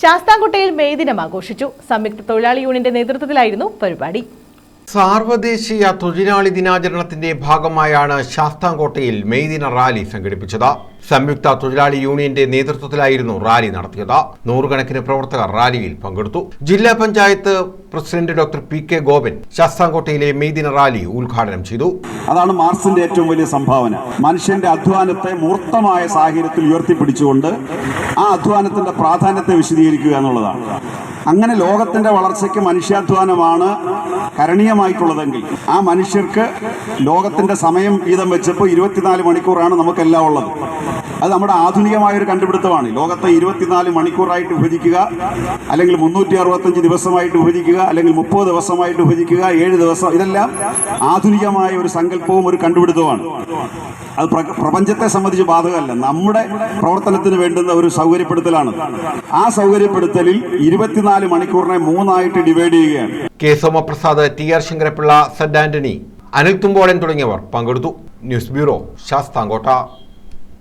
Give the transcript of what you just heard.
ശാസ്താംകോട്ടയിൽ May ദിനം ആഘോഷിച്ചു. സംയുക്ത തൊഴിലാളി യൂണിയന്റെ നേതൃത്വത്തിലായിരുന്നു പരിപാടി. സാർവദേശീയ തൊഴിലാളി ദിനാചരണത്തിന്റെ ഭാഗമായാണ് ശാസ്താംകോട്ടയിൽ മെയ്ദിന റാലി സംഘടിപ്പിച്ചത്. സംയുക്ത തൊഴിലാളി യൂണിയന്റെ നേതൃത്വത്തിലായിരുന്നു റാലി നടത്തിയത്. നൂറുകണക്കിന് പ്രവർത്തകർ റാലിയിൽ പങ്കെടുത്തു. ജില്ലാ panchayat president doctor P K Gopan ശാസ്താംകോട്ടയിലെ മെയ്ദിന റാലി ഉദ്ഘാടനം ചെയ്തു. അതാണ് മാർസിന്റെ ഏറ്റവും വലിയ സംഭാവന. മനുഷ്യന്റെ അധ്വാനത്തെ മൂർത്തമായ സാഹചര്യത്തിൽ ഉയർത്തിപ്പിടിച്ചുകൊണ്ട് ആ അധ്വാനത്തിന്റെ പ്രാധാന്യത്തെ വിശദീകരിക്കുക എന്നുള്ളതാണ്. അങ്ങനെ ലോകത്തിന്റെ വളർച്ചയ്ക്ക് മനുഷ്യാധ്വാനമാണ് കരണീയമായിട്ടുള്ളതെങ്കിൽ ആ മനുഷ്യർക്ക് ലോകത്തിന്റെ സമയം വീതം വെച്ചപ്പോൾ ഇരുപത്തിനാല് മണിക്കൂറാണ് നമുക്കെല്ലാം ഉള്ളത്. അത് നമ്മുടെ ആധുനികമായ ഒരു കണ്ടുപിടുത്തമാണ്. ലോകത്തെ ഇരുപത്തിനാല് മണിക്കൂറായിട്ട് വിഭജിക്കുക അല്ലെങ്കിൽ മുന്നൂറ്റി അറുപത്തഞ്ച് ദിവസമായിട്ട് വിഭജിക്കുക അല്ലെങ്കിൽ മുപ്പത് ദിവസമായിട്ട് വിഭജിക്കുക ഏഴ് ദിവസം ഇതെല്ലാം ആധുനികമായ ഒരു സങ്കല്പവും ഒരു കണ്ടുപിടുത്തവുമാണ്. അത് പ്രപഞ്ചത്തെ സംബന്ധിച്ച് ബാധകമല്ല. നമ്മുടെ പ്രവർത്തനത്തിന് വേണ്ടുന്ന ഒരു സൗകര്യപ്പെടുത്തലാണ്. ആ സൗകര്യപ്പെടുത്തലിൽ ഇരുപത്തിനാല് മണിക്കൂറിനെ മൂന്നായിട്ട് ഡിവൈഡ് ചെയ്യുകയാണ്. K Somaprasad T R Sankarapillai Z Antony Anil Thumbolan തുടങ്ങിയവർ പങ്കെടുത്തു. News bureau Sasthamkotta.